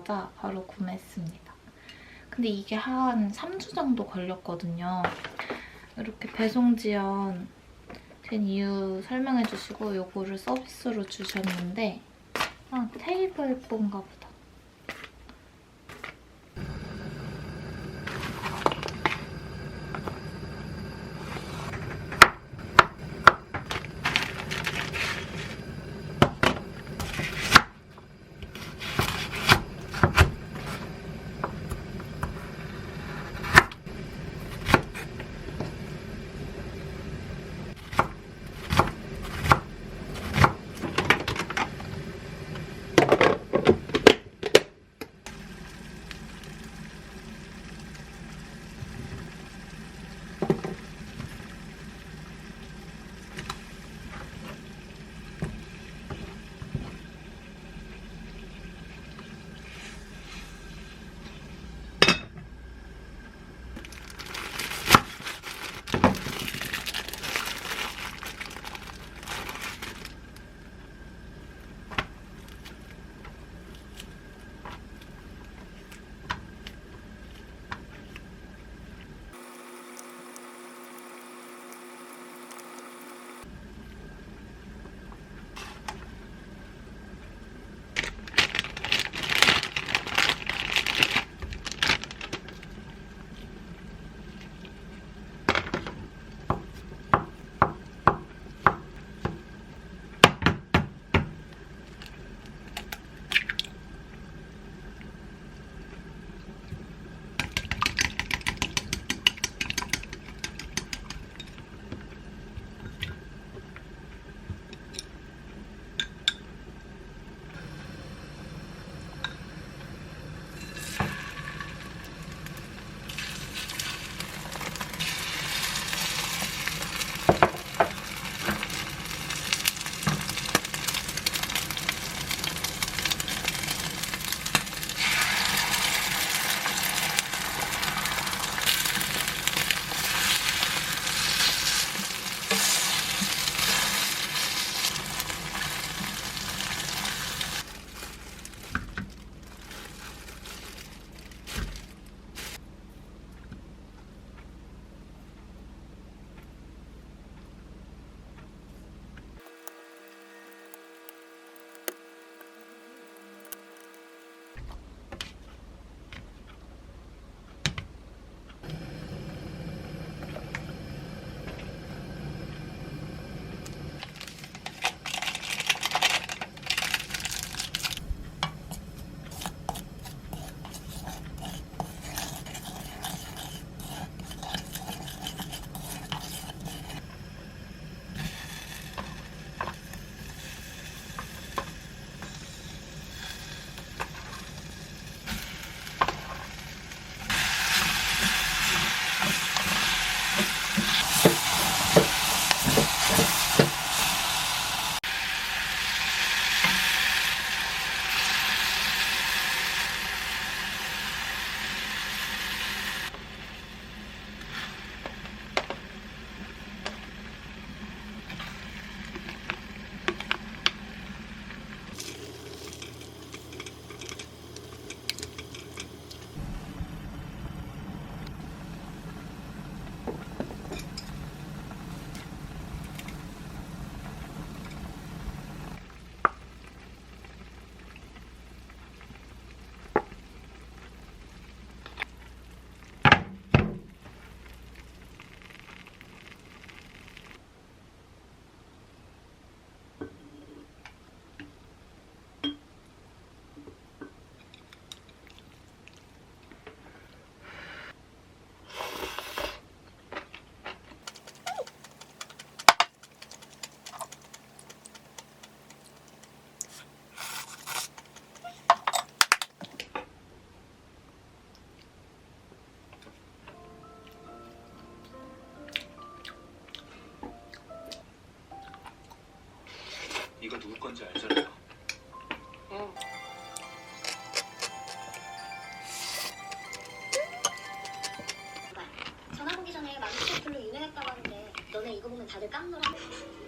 보이자마자 바로 구매했습니다. 근데 이게 한 3주 정도 걸렸거든요. 이렇게 배송 지연 된 이유 설명해 주시고 요거를 서비스로 주셨는데 아, 테이블 본가 보다. 건지 알잖아요. 응. 전화 보기 전에 만두국 별로 유명했다고 하는데 너네 이거 보면 다들 깜놀하 그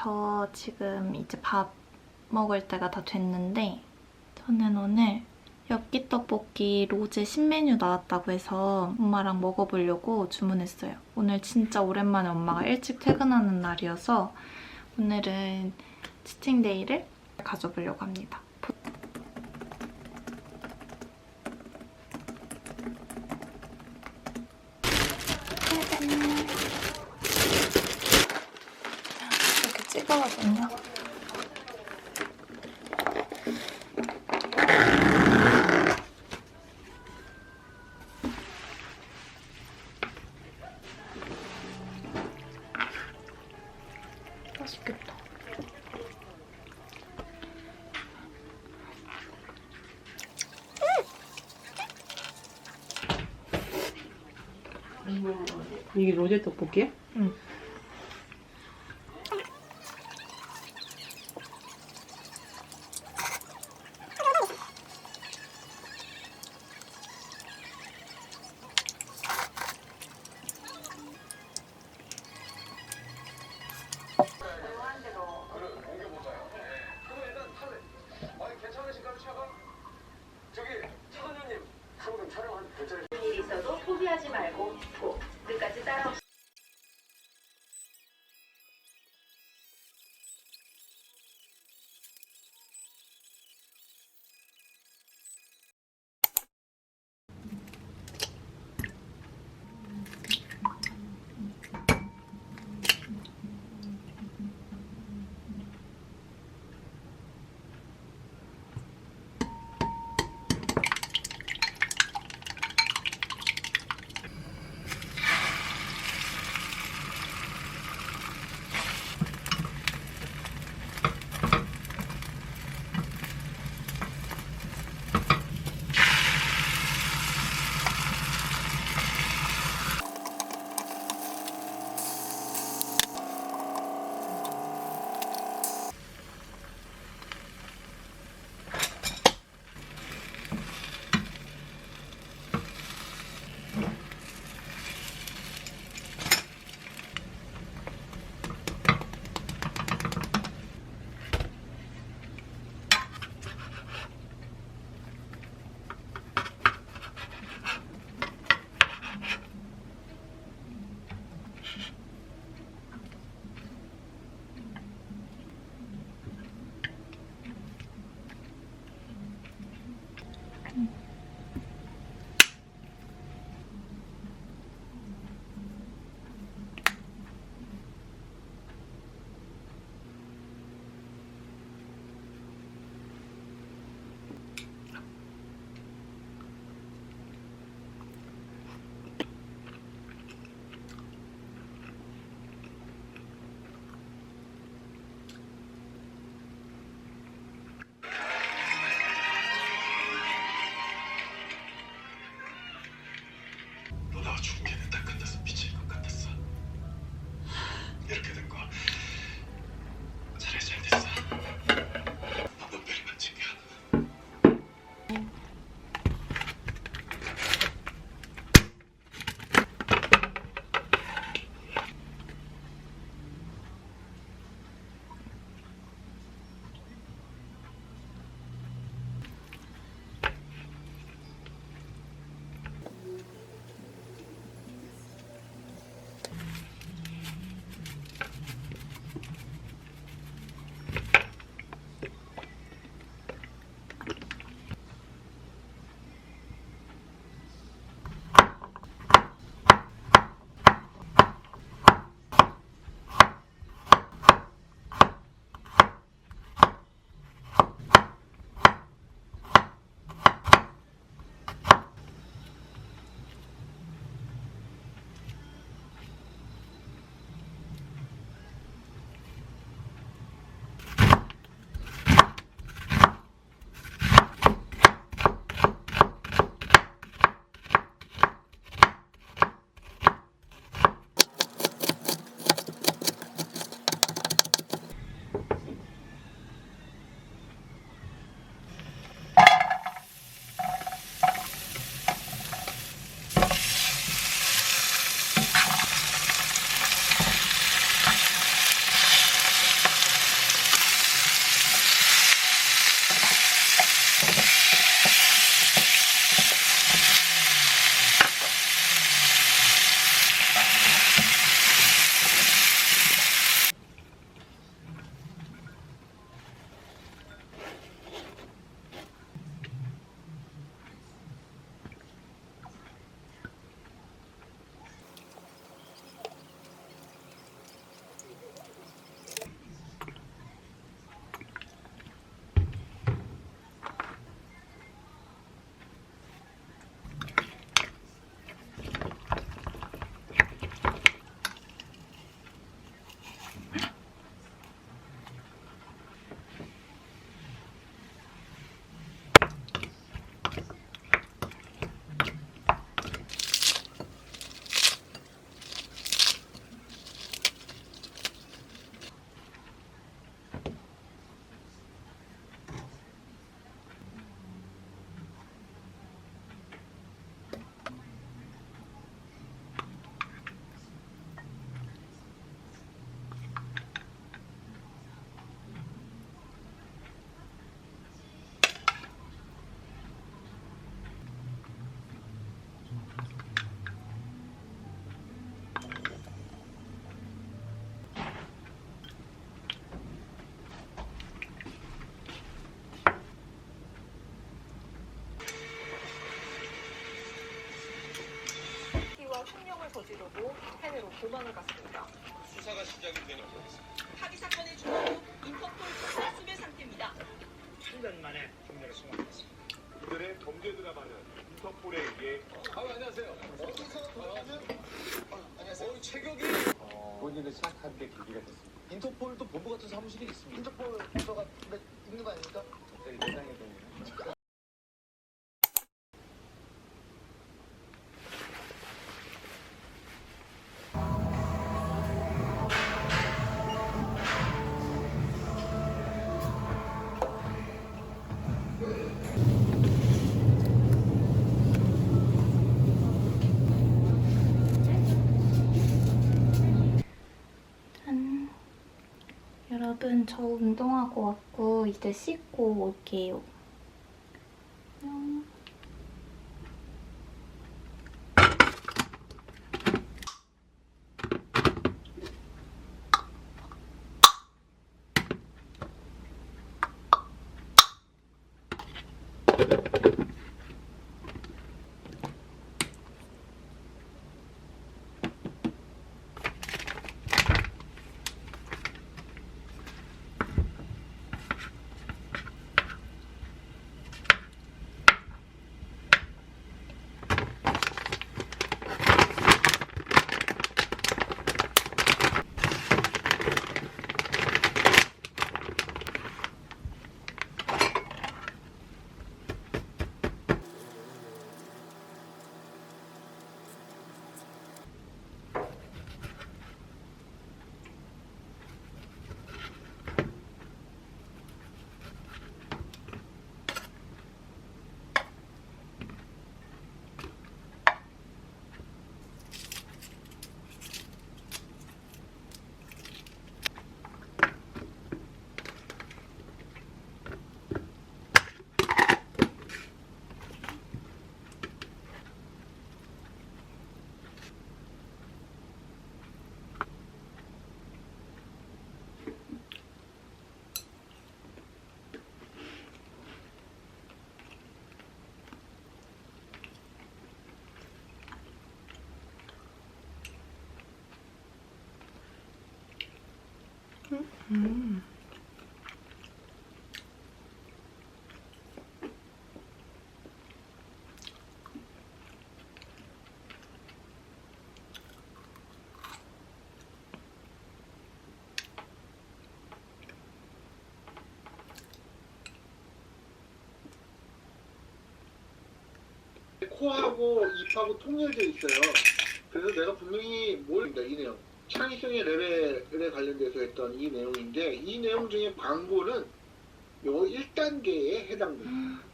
저 지금 이제 밥 먹을 때가 다 됐는데, 저는 오늘 엽기 떡볶이 로제 신메뉴 나왔다고 해서 엄마랑 먹어보려고 주문했어요. 오늘 진짜 오랜만에 엄마가 일찍 퇴근하는 날이어서 오늘은 치팅데이를 가져보려고 합니다. 맛있겠다. 이게 로제 떡볶이야? 응. 혐의로 도망을 갔습니다. 수사가 시작이 되는 거였습니다. 합의 사건의 주범은 인터폴 수사 수배 상태입니다. 3년 만에 국내를 송환했습니다. 이들의 범죄 드라마는 인터폴에 의해 아, 안녕하세요. 어디서 만나면 안녕하세요. 어, 체격이 본인을 시작한 게 계기가 됐습니다. 인터폴도 본부 같은 사무실이 있습니다. 인터폴 부서가 있는 거 아닙니까? 갑자기 예상이 되네요. 저 운동하고 왔고, 이제 씻고 올게요. 안녕. 코하고 입하고 통렬돼 있어요. 그래서 내가 분명히 뭘입니다 이 내용. 창의성의 레벨에 관련돼서 했던 이 내용인데 이 내용 중에 광고는 요 1단계에 해당됩니다.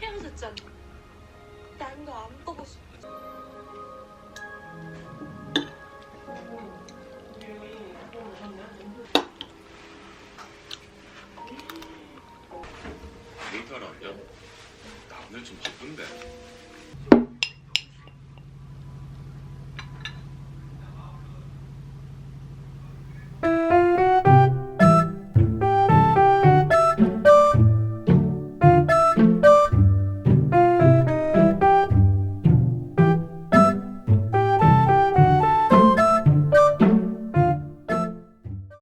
헤어졌잖아. 난너안 보고 싶어. 뭘 따라왔냐? 나 오늘 좀 바쁜데